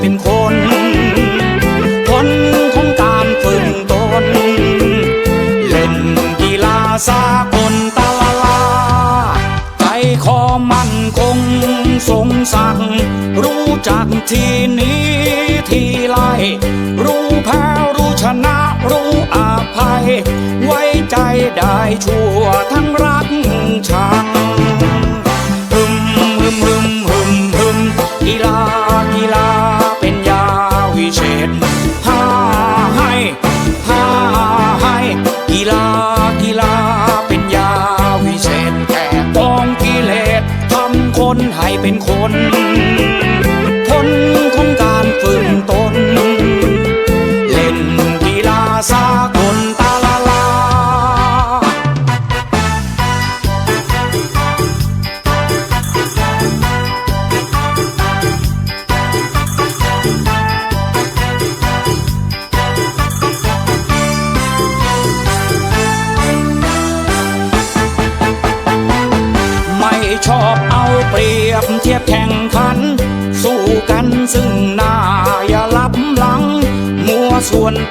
เป็นคนผลของการฝึกตน เล่นกีฬาสากลตาลาลา ใจคอมันคงสงสักรู้จักทีนี้ทีไรรู้แพ้รู้ชนะรู้อาภัย ไว้ใจได้ชั่วทั้งรักชัง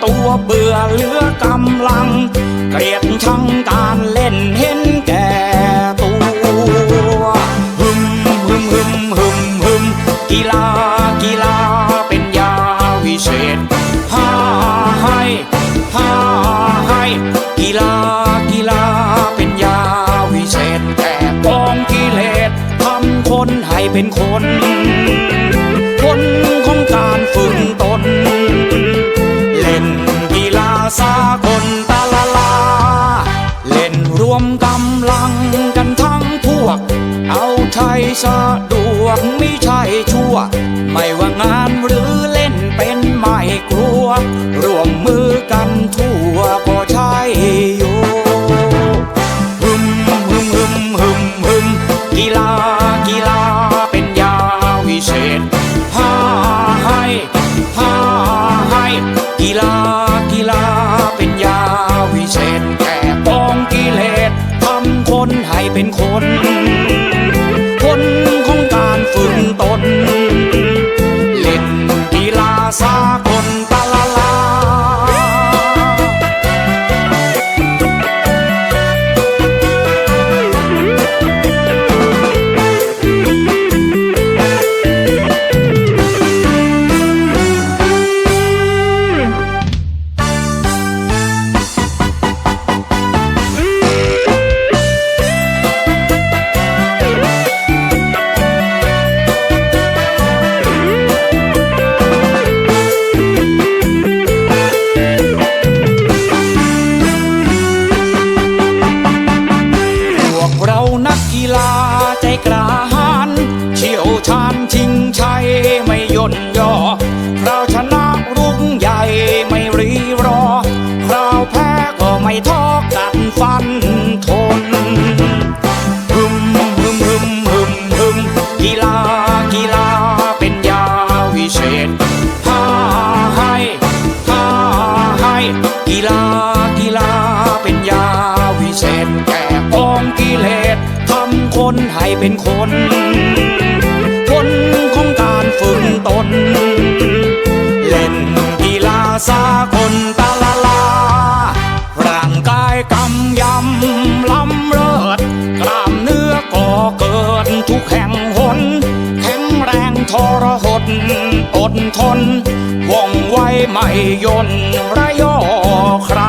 ตัวเบื่อเหลือกำลัง เกลียดชังการเล่นเห็นแก่ตัวฮึมฮึมฮึมฮึมฮึมกีฬากีฬาเป็นยาวิเศษฮ่าให้ฮ่าให้กีฬากีฬาเป็นยาวิเศษแก่กองกิเลสทำคนให้เป็นคนผลของการฝึกต ไม่ใดทนว่องไวไม่ยนระยอใคร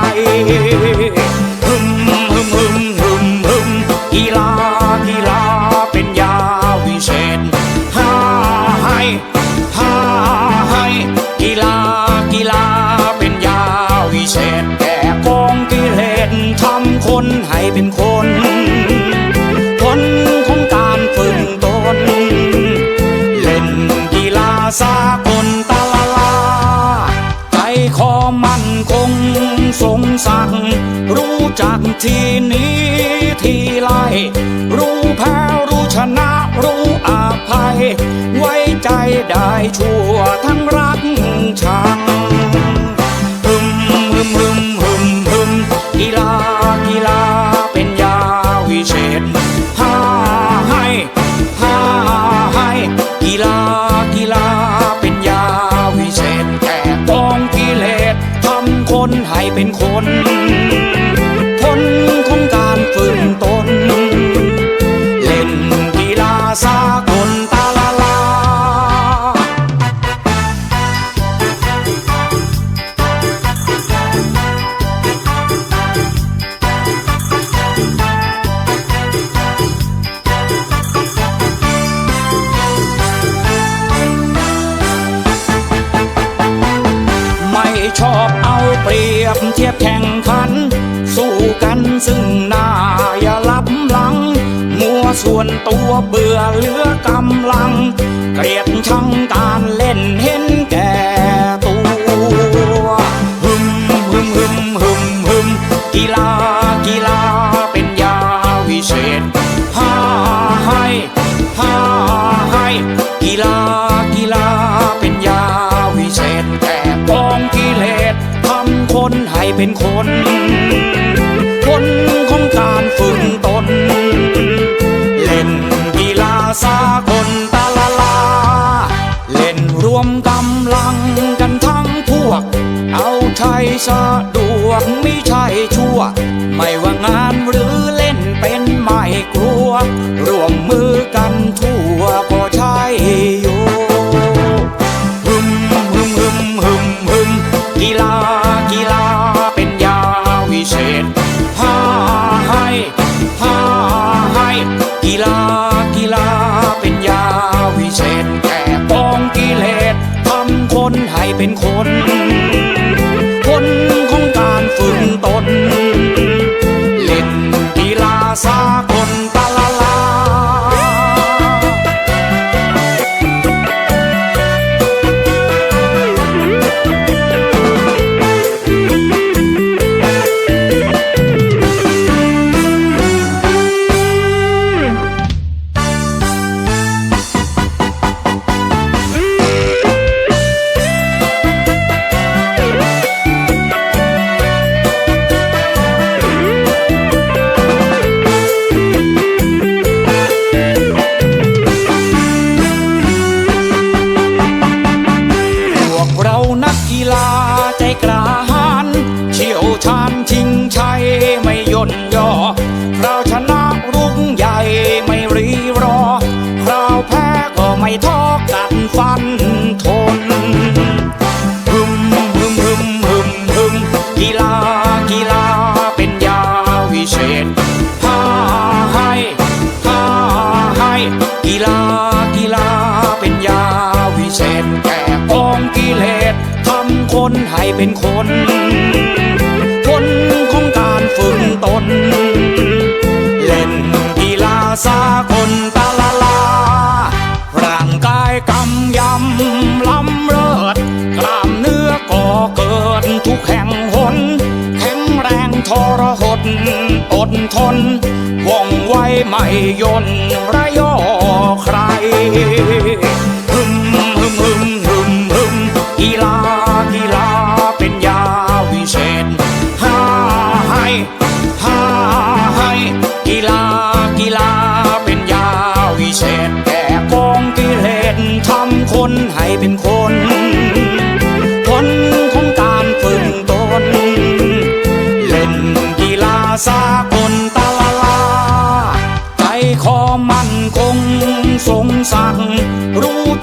ไว้ใจได้ชั่วทั้งรักชัง เป็นคน คนของการฝึกตน เล่นกีฬาสากลตาลาลา เล่นรวมกำลังกันทั้งพวก เอาใช้สะดวกไม่ใช่ชั่ว ไม่ว่างานหรือเล่นเป็นไม่กลัว ร่วมมือกันทั่ว คนตาลาลา ร่างกายกำยำลำเลิศกล้ามเนื้อก่อเกิดทุกแห่งหน แข็งแรงทรหดอดทนว่องไวไม่ย่นระยอใคร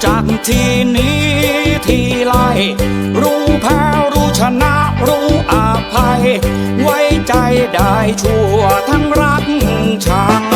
จากที่นี้ที่ไรรู้แพ้รู้ชนะรู้อาภัย ไว้ใจได้ชั่วทั้งรักชัง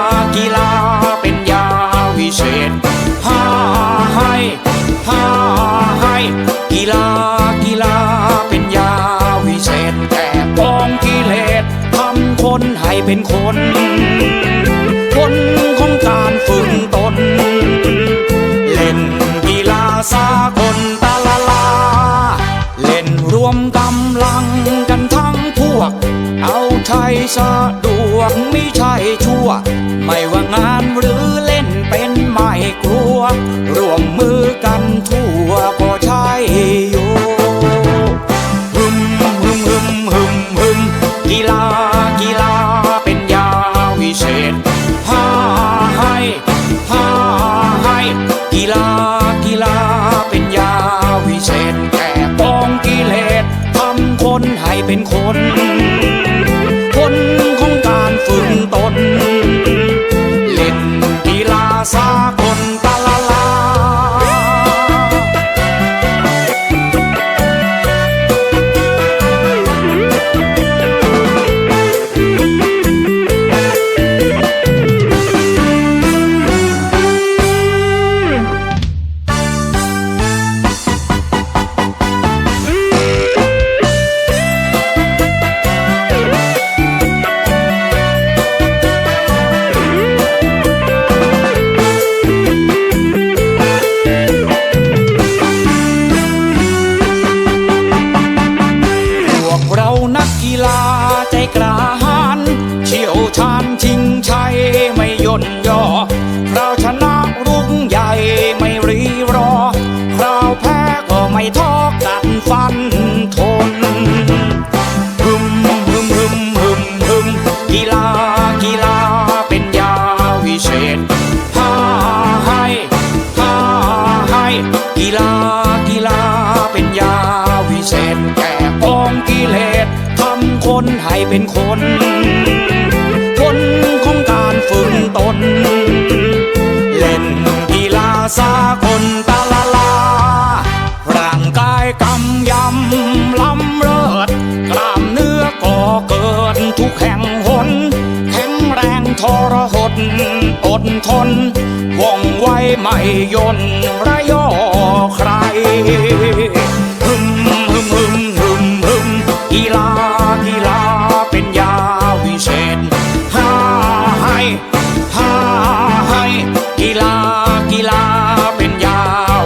เป็นคน คนของการฝึกตน เล่นกีฬาสากลตาลาลา เล่นรวมกำลังกันทั้งพวก เอาใจสะดวกไม่ใช่ชั่ว ไม่ว่างานหรือเล่นเป็นไม่กลัว ร่วมมือกันทั่ว ทนว่องไวไม่ยนระยอใครฮึมฮึมฮึมฮึมฮึมกีฬากีฬาเป็นยาวิเศษฮ่าให้ฮ่าให้กีฬากีฬาเป็นยา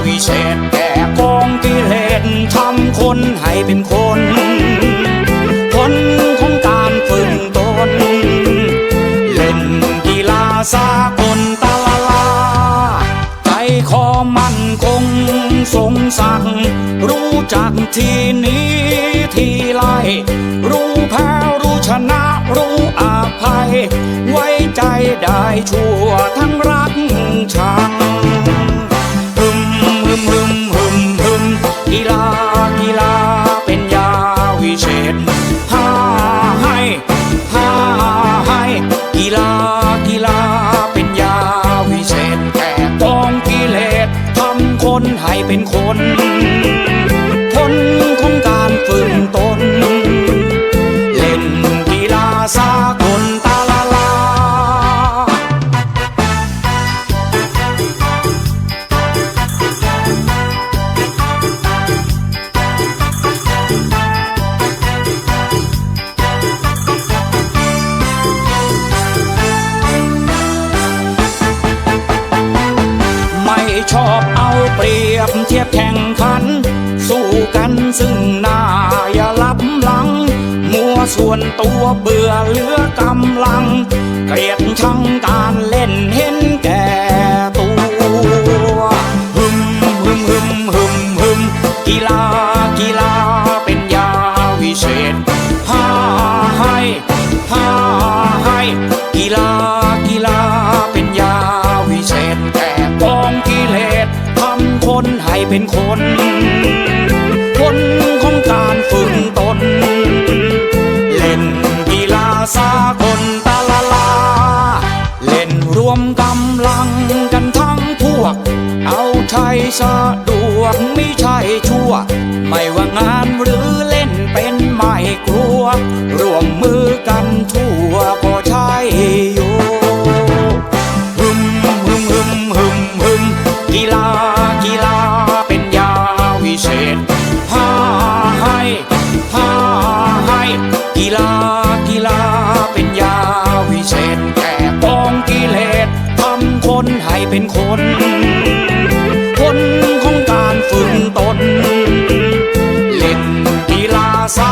วิเศษแก่กองกิเลสทำคนให้เป็นคน จากที่นี้ทีไรรู้แพ้รู้ชนะรู้อาภัย ไว้ใจได้ชั่วทั้งรักชัง กีฬากีฬาเป็นยาวิเศษแต่ปองกิเลสทำคนให้เป็นคน คนของการฝึกตน เล่นกีฬาสากลตาลาลา เล่นรวมกำลังกันทั้งพวก เอาใช้สะดวกไม่ใช่ชั่ว ไม่ว่างานหรือเล่นเป็นไม่กลัว ร่วมมือกันทั่ว คน คนของการฝืนตน เล่นกีฬาสา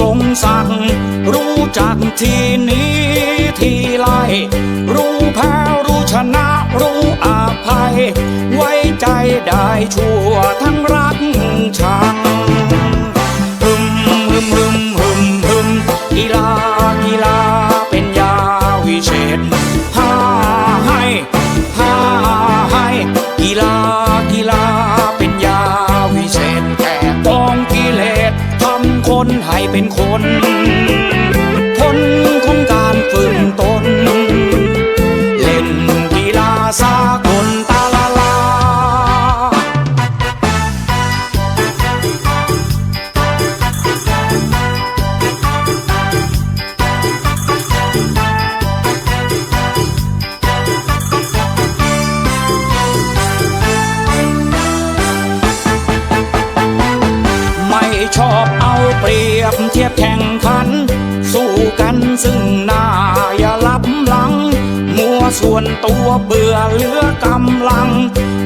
สงสักรู้จักที่นี้ที่ไรรู้แพ้รู้ชนะรู้อาภัย ไว้ใจได้ชั่วทั้งรักชัง ส่วนตัวเบื่อเหลือกำลัง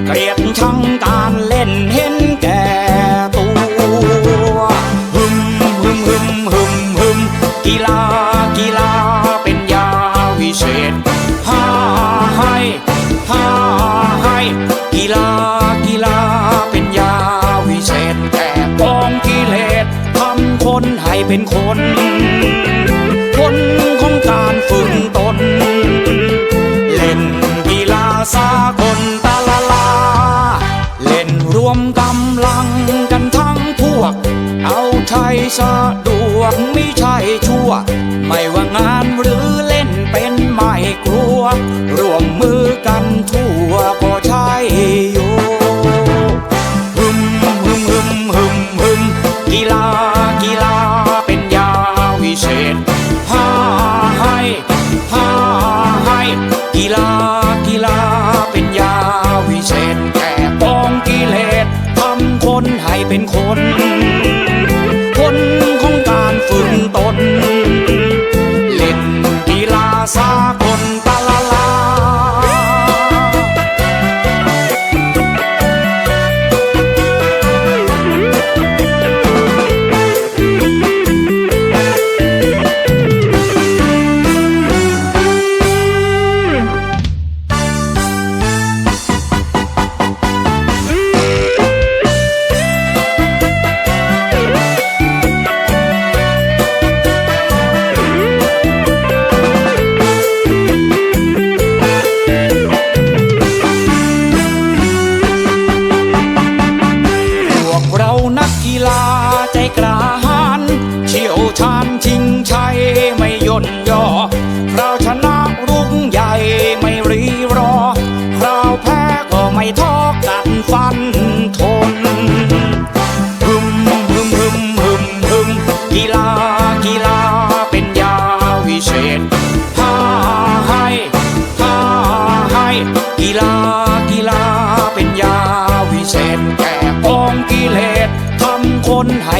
เกลียดชังการเล่นเห็นแก่ตัวหึมหึมหึมหึมหึมกีฬากีฬาเป็นยาวิเศษพาให้พาให้กีฬากีฬาเป็นยาวิเศษ แต่กองกิเลสทำคนให้เป็นคน ที่สะดวกไม่ใช่ชั่ว ไม่ว่างานหรือเล่นเป็นไม่กลัวรวม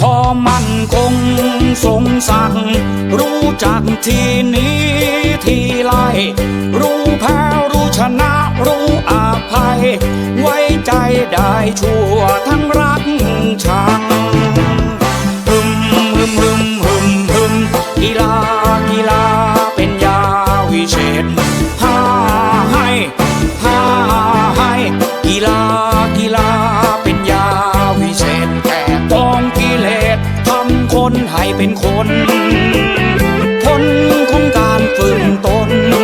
คอมั่นคงสงสักรู้จักทีนี้ทีไรรู้แพ้รู้ชนะรู้อาภัย ไว้ใจได้ชั่วทั้งรักชังฮึมฮึมฮึมฮึมฮึมกีฬากีฬาเป็นยาวิเศษฮ่าให้ฮ่าให้กีฬา เป็นคน ทนของการฝืนตน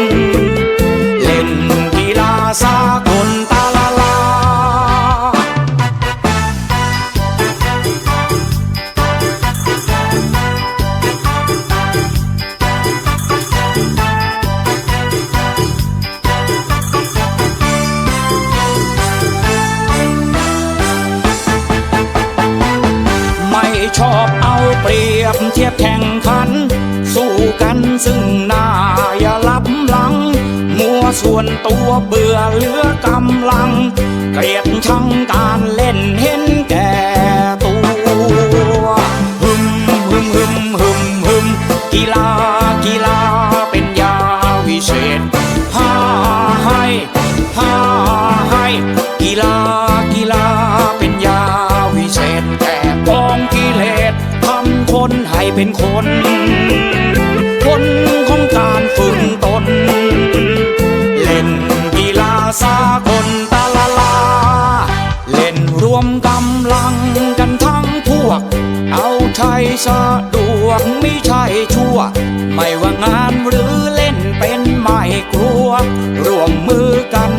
ส่วนตัวเบื่อเหลือกำลัง เกลียดชังกา ชั่ว ไม่ว่างานหรือเล่นเป็นไม่กลัว ร่วมมือกัน